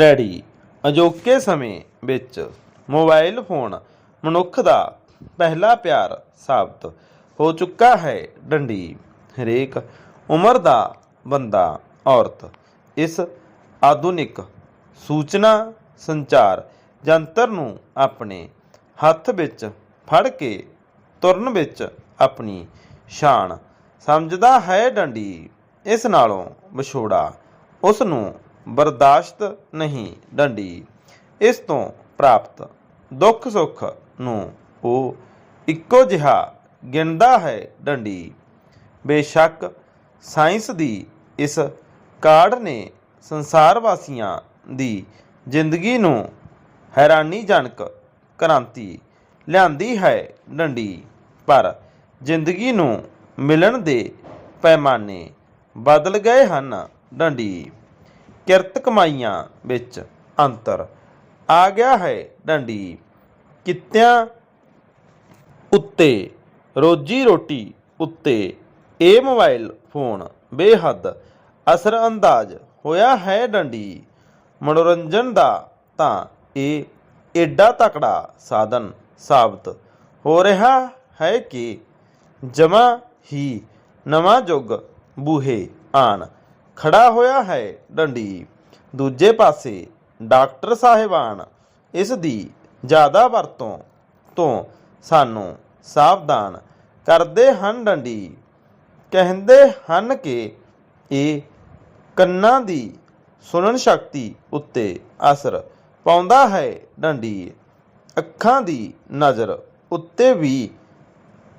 Ready. ਅਜੋਕੇ ਸਮੇਂ ਵਿੱਚ ਮੋਬਾਈਲ ਫੋਨ ਮਨੁੱਖ ਦਾ ਪਹਿਲਾ ਪਿਆਰ ਸਾਬਤ ਹੋ ਚੁੱਕਾ ਹੈ ਡੰਡੀ, ਹਰੇਕ ਉਮਰ ਦਾ ਬੰਦਾ, ਔਰਤ। ਇਸ ਆਧੁਨਿਕ ਸੂਚਨਾ ਸੰਚਾਰ ਜੰਤਰ ਨੂੰ ਆਪਣੇ ਹੱਥ ਵਿੱਚ ਫੜ ਕੇ ਤੁਰਨ ਵਿੱਚ ਆਪਣੀ ਸ਼ਾਨ ਸਮਝਦਾ ਹੈ ਡੰਡੀ। ਇਸ ਨਾਲੋਂ ਵਿਛੋੜਾ ਉਸ ਨੂੰ ਬਰਦਾਸ਼ਤ ਨਹੀਂ, ਡੰਡੀ। ਇਸ ਤੋਂ ਪ੍ਰਾਪਤ ਦੁੱਖ ਸੁੱਖ ਨੂੰ ਉਹ ਇੱਕੋ ਜਿਹਾ ਗਿਣਦਾ ਹੈ, ਡੰਡੀ। ਬੇਸ਼ੱਕ ਸਾਇੰਸ ਦੀ ਇਸ ਕਾਢ ਨੇ ਸੰਸਾਰ ਵਾਸੀਆਂ ਦੀ ਜ਼ਿੰਦਗੀ ਨੂੰ ਹੈਰਾਨੀਜਨਕ ਕ੍ਰਾਂਤੀ ਲਿਆਂਦੀ ਹੈ, ਡੰਡੀ। ਪਰ ਜ਼ਿੰਦਗੀ ਨੂੰ ਮਿਲਣ ਦੇ ਪੈਮਾਨੇ ਬਦਲ ਗਏ ਹਨ, ਡੰਡੀ। ਕਿਰਤ ਕਮਾਈਆਂ ਵਿੱਚ ਅੰਤਰ ਆ ਗਿਆ ਹੈ ਡੰਡੀ। ਕਿੱਤਿਆਂ ਉੱਤੇ, ਰੋਜੀ ਰੋਟੀ ਉੱਤੇ, ਇਹ ਮੋਬਾਈਲ ਫੋਨ ਬੇਹੱਦ ਅਸਰ ਅੰਦਾਜ਼ ਹੋਇਆ ਹੈ ਡੰਡੀ। ਮਨੋਰੰਜਨ ਦਾ ਤਾਂ ਇਹ ਏਡਾ ਤਕੜਾ ਸਾਧਨ ਸਾਬਤ ਹੋ ਰਿਹਾ ਹੈ ਕਿ ਜਮਾ ਹੀ ਨਵਾਂ ਯੁੱਗ ਬੂਹੇ ਆਣ ਖੜਾ ਹੋਇਆ ਹੈ ਡੰਡੀ। ਦੂਜੇ ਪਾਸੇ ਡਾਕਟਰ ਸਾਹਿਬਾਨ ਇਸ ਦੀ ਜ਼ਿਆਦਾ ਵਰਤੋਂ ਤੋਂ ਸਾਨੂੰ ਸਾਵਧਾਨ ਕਰਦੇ ਹਨ ਡੰਡੀ। ਕਹਿੰਦੇ ਹਨ ਕਿ ਇਹ ਕੰਨਾਂ ਦੀ ਸੁਣਨ ਸ਼ਕਤੀ ਉੱਤੇ ਅਸਰ ਪਾਉਂਦਾ ਹੈ ਡੰਡੀ। ਅੱਖਾਂ ਦੀ ਨਜ਼ਰ ਉੱਤੇ ਵੀ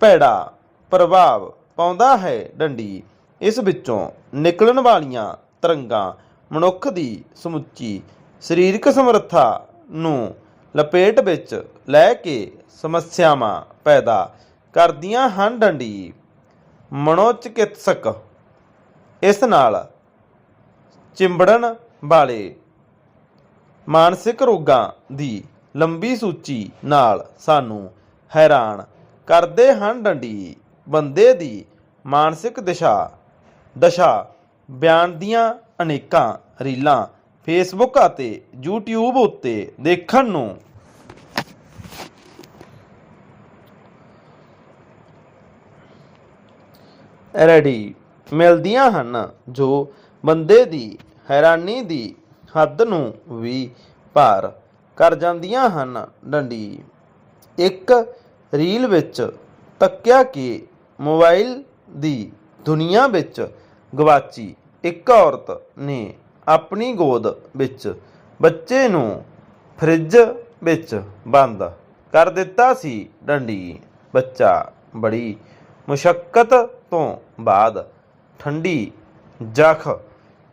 ਭੈੜਾ ਪ੍ਰਭਾਵ ਪਾਉਂਦਾ ਹੈ ਡੰਡੀ। ਇਸ ਵਿੱਚੋਂ ਨਿਕਲਣ ਵਾਲੀਆਂ ਤਰੰਗਾਂ ਮਨੁੱਖ ਦੀ ਸਮੁੱਚੀ ਸਰੀਰਕ ਸਮਰੱਥਾ ਨੂੰ ਲਪੇਟ ਵਿੱਚ ਲੈ ਕੇ ਸਮੱਸਿਆਵਾਂ ਪੈਦਾ ਕਰਦੀਆਂ ਹਨ ਡੰਡੀ। ਮਨੋਚਿਕਿਤਸਕ। ਇਸ ਨਾਲ ਚਿੰਬੜਨ ਵਾਲੇ ਮਾਨਸਿਕ ਰੋਗਾਂ ਦੀ ਲੰਬੀ ਸੂਚੀ ਨਾਲ ਸਾਨੂੰ ਹੈਰਾਨ ਕਰਦੇ ਹਨ ਡੰਡੀ। ਬੰਦੇ ਦੀ ਮਾਨਸਿਕ ਦਿਸ਼ਾ ਦਸ਼ਾ, ਬਿਆਨ ਦੀਆਂ ਅਨੇਕਾਂ ਰੀਲਾਂ ਫੇਸਬੁੱਕ ਅਤੇ YouTube ਉੱਤੇ ਦੇਖਣ ਨੂੰ। ਰੈਡੀ, ਮਿਲਦੀਆਂ ਹਨ ਜੋ ਬੰਦੇ ਦੀ ਹੈਰਾਨੀ ਦੀ ਹੱਦ ਨੂੰ ਵੀ ਪਾਰ ਕਰ ਜਾਂਦੀਆਂ ਹਨ। ਡੰਡੀ, ਇੱਕ ਰੀਲ ਵਿੱਚ ਤੱਕਿਆ ਕਿ ਮੋਬਾਈਲ ਦੀ ਦੁਨੀਆ ਵਿੱਚ ਗਵਾਚੀ। ਇੱਕ ਔਰਤ ਨੇ ਆਪਣੀ ਗੋਦ ਵਿੱਚ ਬੱਚੇ ਨੂੰ ਫ੍ਰਿਜ ਵਿੱਚ ਬੰਦ ਕਰ ਦਿੱਤਾ ਸੀ। ਡੰਡੀ ਬੱਚਾ ਬੜੀ ਮੁਸ਼ਕਲ ਤੋਂ ਬਾਅਦ ਠੰਡੀ ਜਖ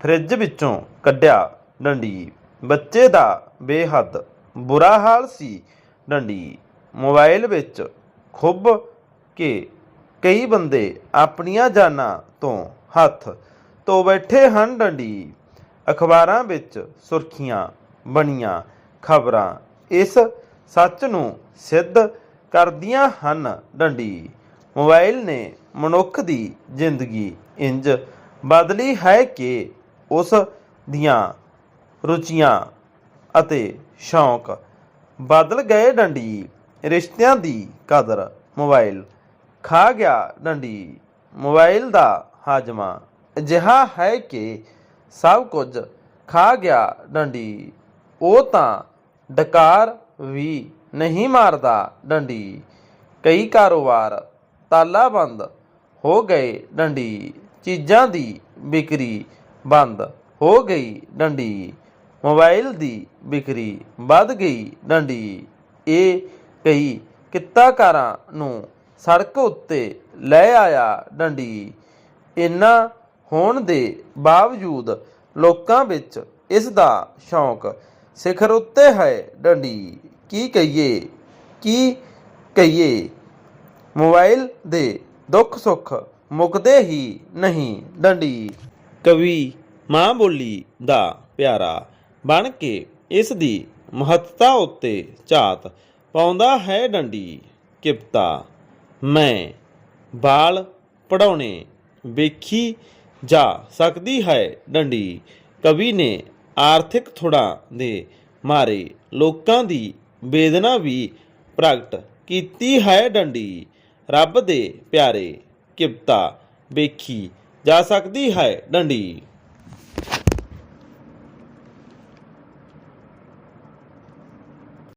ਫ੍ਰਿਜ ਵਿੱਚੋਂ ਕੱਢਿਆ। ਡੰਡੀ ਬੱਚੇ ਦਾ ਬੇਹੱਦ ਬੁਰਾ ਹਾਲ ਸੀ। ਡੰਡੀ ਮੋਬਾਈਲ ਵਿੱਚ ਖੁੱਬ ਕੇ ਕਈ ਬੰਦੇ ਆਪਣੀਆਂ ਜਾਨਾਂ ਤੋਂ ਹੱਥ ਧੋ ਬੈਠੇ ਹਨ ਡੰਡੀ। ਅਖਬਾਰਾਂ ਵਿੱਚ ਸੁਰਖੀਆਂ ਬਣੀਆਂ ਖਬਰਾਂ। ਇਸ ਸੱਚ ਨੂੰ ਸਿੱਧ ਕਰਦੀਆਂ ਹਨ ਡੰਡੀ। ਮੋਬਾਈਲ ਨੇ ਮਨੁੱਖ ਦੀ ਜ਼ਿੰਦਗੀ ਇੰਜ ਬਦਲੀ ਹੈ ਕਿ ਉਸ ਦੀਆਂ ਰੁਚੀਆਂ ਅਤੇ ਸ਼ੌਂਕ ਬਦਲ ਗਏ ਡੰਡੀ। ਰਿਸ਼ਤਿਆਂ ਦੀ ਕਦਰ ਮੋਬਾਈਲ ਖਾ ਗਿਆ ਡੰਡੀ। ਮੋਬਾਈਲ ਦਾ ਹਾਜਮਾ। ਅਜਿਹਾ ਹੈ ਕਿ ਸਭ ਕੁਝ ਖਾ ਗਿਆ ਡੰਡੀ। ਉਹ ਤਾਂ ਡਕਾਰ ਵੀ ਨਹੀਂ ਮਾਰਦਾ ਡੰਡੀ। ਕਈ ਕਾਰੋਬਾਰ ਤਾਲਾਬੰਦ ਹੋ ਗਏ ਡੰਡੀ। ਚੀਜ਼ਾਂ ਦੀ ਵਿਕਰੀ ਬੰਦ ਹੋ ਗਈ ਡੰਡੀ। ਮੋਬਾਈਲ ਦੀ ਵਿਕਰੀ ਵੱਧ ਗਈ ਡੰਡੀ। ਇਹ ਕਈ ਕਿੱਤਾਕਾਰਾਂ ਨੂੰ ਸੜਕ ਉੱਤੇ ਲੈ ਆਇਆ ਡੰਡੀ। ਇੰਨਾ ਹੋਣ ਦੇ ਬਾਵਜੂਦ ਲੋਕਾਂ ਵਿੱਚ ਇਸ ਦਾ ਸ਼ੌਂਕ ਸਿਖਰ ਉੱਤੇ ਹੈ ਡੰਡੀ। ਕੀ ਕਹੀਏ? ਕੀ ਕਹੀਏ? ਮੋਬਾਈਲ ਦੇ ਦੁੱਖ ਸੁੱਖ ਮੁੱਕਦੇ ਹੀ ਨਹੀਂ ਡੰਡੀ। ਕਵੀ ਮਾਂ ਬੋਲੀ ਦਾ ਪਿਆਰਾ ਬਣ ਕੇ ਇਸ ਦੀ ਮਹੱਤਤਾ ਉੱਤੇ ਝਾਤ ਪਾਉਂਦਾ ਹੈ ਡੰਡੀ। ਕਿਪਤਾ। ਮੈਂ ਬਾਲ ਪੜਾਉਣੇ ਵੇਖੀ ਜਾ ਸਕਦੀ ਹੈ। ਡੰਡੀ ਕਵੀ ਨੇ ਆਰਥਿਕ ਥੁੜਾਂ ਦੇ ਮਾਰੇ ਲੋਕਾਂ ਦੀ ਵੇਦਨਾ ਵੀ ਪ੍ਰਗਟ ਕੀਤੀ ਹੈ ਡੰਡੀ। ਰੱਬ ਦੇ ਪਿਆਰੇ ਕਿਪਤਾ ਵੇਖੀ ਜਾ ਸਕਦੀ ਹੈ ਡੰਡੀ।